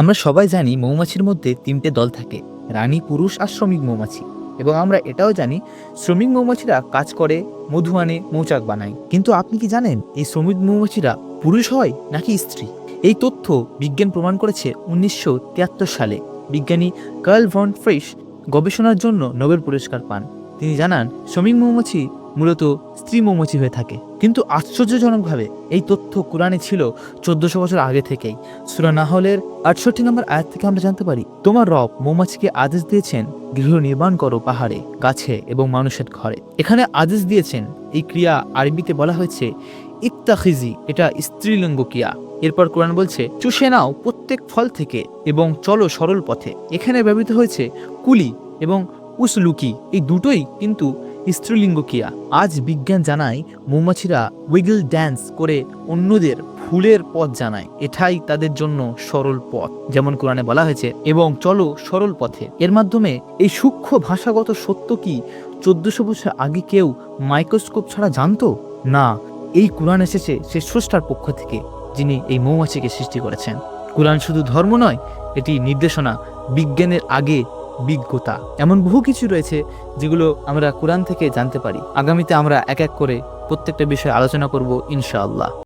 আমরা সবাই জানি মৌমাছির মধ্যে তিনটে দল থাকে, রানী, পুরুষ আর শ্রমিক মৌমাছি। এবং আমরা এটাও জানি, শ্রমিক মৌমাছিরা কাজ করে, মধু আনে, মৌচাক বানায়। কিন্তু আপনি কি জানেন এই শ্রমিক মৌমাছিরা পুরুষ হয় নাকি স্ত্রী? এই তথ্য বিজ্ঞান প্রমাণ করেছে উনিশশো তিয়াত্তর সালে। বিজ্ঞানী কার্ল ভন ফ্রেশ গবেষণার জন্য নোবেল পুরস্কার পান। তিনি জানান, শ্রমিক মৌমাছি মূলত স্ত্রী মৌমাছি হয়ে থাকে। কিন্তু আশ্চর্যজনকভাবে এই তথ্য কোরআনে ছিল চোদ্দশো বছর আগে থেকেই। সুরা নাহলের আটষট্টি নম্বর আয়াত থেকে আমরা জানতে পারি, তোমার রব মৌমাছিকে আদেশ দিয়েছেন, গৃহ নির্মাণ করো পাহাড়ে, গাছে এবং মানুষের ঘরে। এখানে আদেশ দিয়েছেন, এই ক্রিয়া আরবিতে বলা হয়েছে, ইত্তাখিজি এটা স্ত্রীলিঙ্গ ক্রিয়া। এরপর কোরআন বলছে, চুষে নাও প্রত্যেক ফল থেকে এবং চলো সরল পথে। এখানে ব্যবহৃত হয়েছে, কুলি এবং উসলুকি এই দুটোই কিন্তু স্ত্রীলিঙ্গ ক্রিয়া। আজ বিজ্ঞান জানায়, মৌমাছিরা উইগল ড্যান্স করে অন্যদের ফুলের পথ জানায়। এটাই তাদের জন্য সরল পথ, যেমন কোরআনে বলা হয়েছে, এবং চলো সরল পথে। এর মাধ্যমে এই সূক্ষ্ম ভাষাগত সত্য কি চোদ্দশো বছর আগে কেউ মাইক্রোস্কোপ ছাড়া জানতো? না, এই কোরআন এসেছে সে স্রষ্টার পক্ষ থেকে, যিনি এই মৌমাছিকে সৃষ্টি করেছেন। কোরআন শুধু ধর্ম নয়, এটি নির্দেশনা বিজ্ঞানের আগে বিজ্ঞতা। এমন বহু কিছু রয়েছে যেগুলো আমরা কোরআন থেকে জানতে পারি। আগামীতে আমরা এক এক করে প্রত্যেকটা বিষয়ে আলোচনা করব ইনশাআল্লাহ।